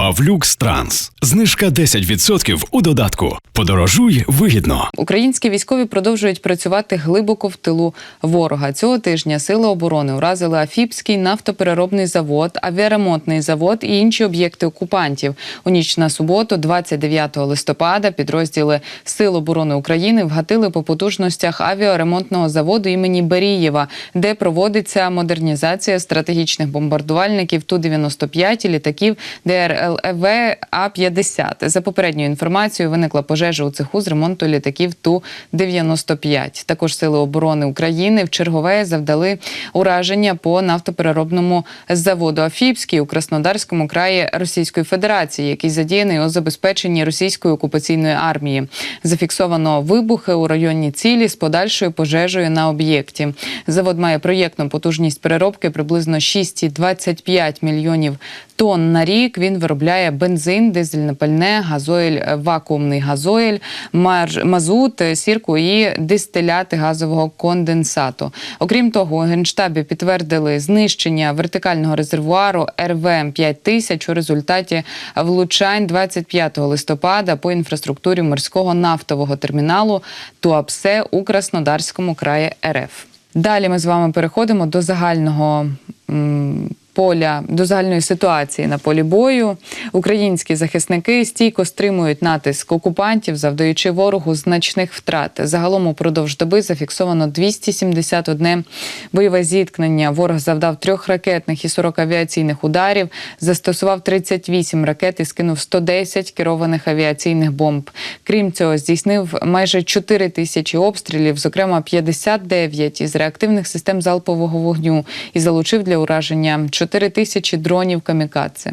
Павлюкс Транс. Знижка 10% у додатку. Подорожуй вигідно. Українські військові продовжують працювати глибоко в тилу ворога. Цього тижня сили оборони уразили Афіпський нафтопереробний завод, авіаремонтний завод і інші об'єкти окупантів. У ніч на суботу, 29 листопада, підрозділи Сил оборони України вгатили по потужностях авіаремонтного заводу імені Берієва, де проводиться модернізація стратегічних бомбардувальників Ту-95 і літаків ДРЛВ А-50. За попередньою інформацією, виникла пожежа у цеху з ремонту літаків Ту-95. Також сили оборони України в чергове завдали ураження по нафтопереробному заводу Афіпський у Краснодарському краї Російської Федерації, який задіяний у забезпеченні російської окупаційної армії. Зафіксовано вибухи у районі цілі з подальшою пожежею на об'єкті. Завод має проєктну потужність переробки приблизно 6,25 мільйонів тонн на рік. Він виробляє бензин, дизельне пальне, газоїль, е, вакуумний газоїль, мазут, е, сірку і дистиляти газового конденсату. Окрім того, у генштабі підтвердили знищення вертикального резервуару РВМ 5000 у результаті влучань 25 листопада по інфраструктурі морського нафтового терміналу Туапсе у Краснодарському краї РФ. Далі ми з вами переходимо до загального. Поля до загальної ситуації на полі бою українські захисники стійко стримують натиск окупантів, завдаючи ворогу значних втрат. Загалом упродовж доби зафіксовано 271 бойове зіткнення. Ворог завдав трьох ракетних і 40 авіаційних ударів, застосував 38 ракет і скинув 110 керованих авіаційних бомб. Крім цього, здійснив майже 4 тисячі обстрілів, зокрема 59 із реактивних систем залпового вогню, і залучив для ураження 4 тисячі дронів камікадзе.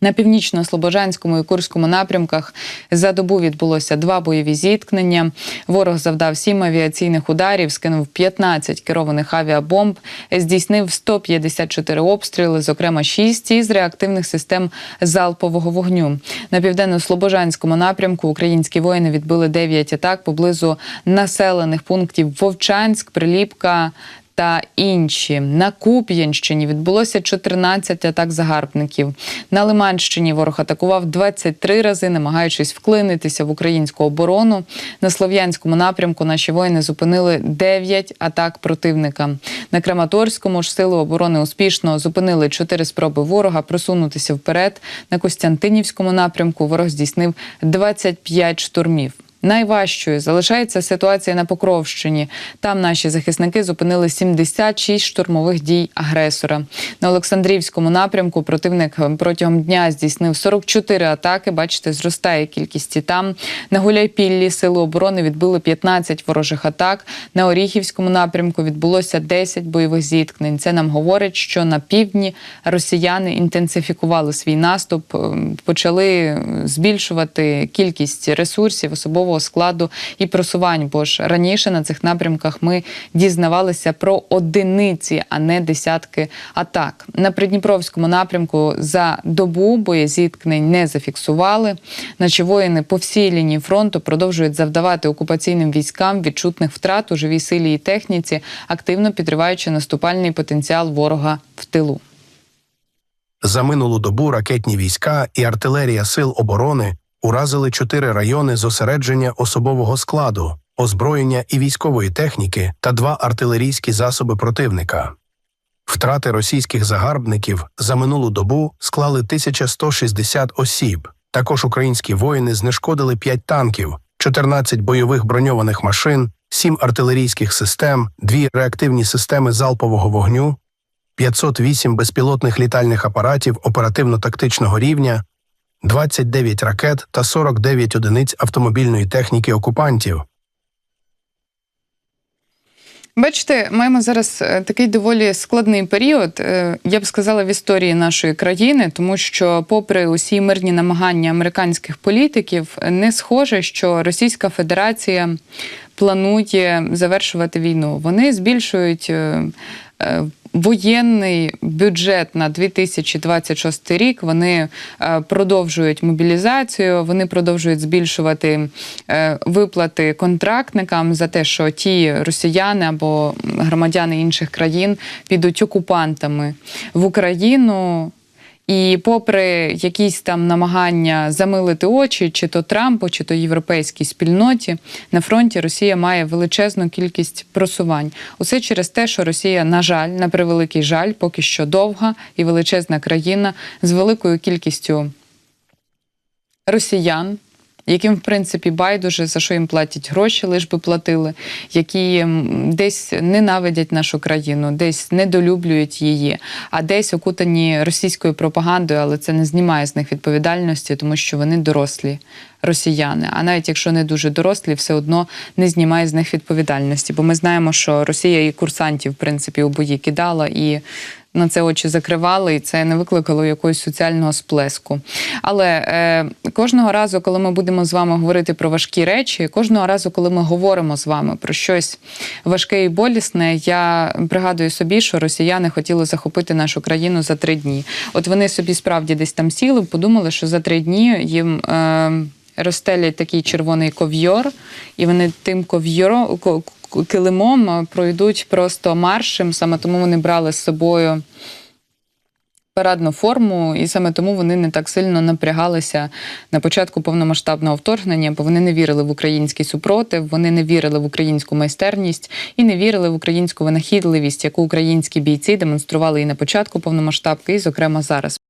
На північно-слобожанському і Курському напрямках за добу відбулося два бойові зіткнення. Ворог завдав сім авіаційних ударів, скинув 15 керованих авіабомб, здійснив 154 обстріли, зокрема 6 із реактивних систем залпового вогню. На південно-слобожанському напрямку українські воїни відбили 9 атак поблизу населених пунктів Вовчанськ, Приліпка та інші на Куп'янщині відбулося 14 атак загарбників. На Лиманщині ворог атакував 23 рази, намагаючись вклинитися в українську оборону. На слов'янському напрямку наші воїни зупинили 9 атак противника. На Краматорському ж сили оборони успішно зупинили 4 спроби ворога просунутися вперед. На Костянтинівському напрямку ворог здійснив 25 штурмів. Найважчою залишається ситуація на Покровщині. Там наші захисники зупинили 76 штурмових дій агресора. На Олександрівському напрямку противник протягом дня здійснив 44 атаки. Бачите, зростає кількість і там. На Гуляйпіллі сили оборони відбили 15 ворожих атак. На Оріхівському напрямку відбулося 10 бойових зіткнень. Це нам говорить, що на півдні росіяни інтенсифікували свій наступ, ем, почали збільшувати кількість ресурсів, особового складу і просувань. Бо ж раніше на цих напрямках ми дізнавалися про одиниці, а не десятки атак. На Придніпровському напрямку за добу боєзіткнень не зафіксували. Наші воїни по всій лінії фронту продовжують завдавати окупаційним військам відчутних втрат у живій силі і техніці, активно підриваючи наступальний потенціал ворога в тилу. За минулу добу ракетні війська і артилерія сил оборони уразили чотири райони зосередження особового складу, озброєння і військової техніки та два артилерійські засоби противника. Втрати російських загарбників за минулу добу склали 1160 осіб. Також українські воїни знешкодили 5 танків, 14 бойових броньованих машин, 7 артилерійських систем, 2 реактивні системи залпового вогню, 508 безпілотних літальних апаратів оперативно-тактичного рівня, 29 ракет та 49 одиниць автомобільної техніки окупантів. Бачите, маємо зараз е, такий доволі складний період, е, я б сказала, в історії нашої країни, тому що, попри усі мирні намагання американських політиків, не схоже, що Російська Федерація планує завершувати війну. Вони збільшують. Воєнний бюджет на 2026 рік вони е, продовжують мобілізацію, вони продовжують збільшувати е, виплати контрактникам за те, що ті росіяни або громадяни інших країн підуть окупантами в Україну. І попри якісь там намагання замилити очі, чи то Трампу, чи то європейській спільноті, на фронті Росія має величезну кількість просувань. Усе через те, що Росія, на жаль, на превеликий жаль, поки що довга і величезна країна з великою кількістю росіян. Яким в принципі байдуже за що їм платять гроші, лиш би платили, які десь ненавидять нашу країну, десь недолюблюють її, а десь окутані російською пропагандою, але це не знімає з них відповідальності, тому що вони дорослі росіяни. А навіть якщо не дуже дорослі, все одно не знімає з них відповідальності. Бо ми знаємо, що Росія і курсантів в принципі у бої кидала і на це очі закривали, і це не викликало якогось соціального сплеску. Але е, кожного разу, коли ми будемо з вами говорити про важкі речі, кожного разу, коли ми говоримо з вами про щось важке і болісне, я пригадую собі, що росіяни хотіли захопити нашу країну за три дні. От вони собі справді десь там сіли, подумали, що за три дні їм. Е, Розстелять такий червоний ков'йор, і вони тим ков'йором килимом пройдуть просто маршем. Саме тому вони брали з собою парадну форму, і саме тому вони не так сильно напрягалися на початку повномасштабного вторгнення, бо вони не вірили в український супротив, вони не вірили в українську майстерність і не вірили в українську винахідливість, яку українські бійці демонстрували і на початку повномасштабки, і, зокрема, зараз.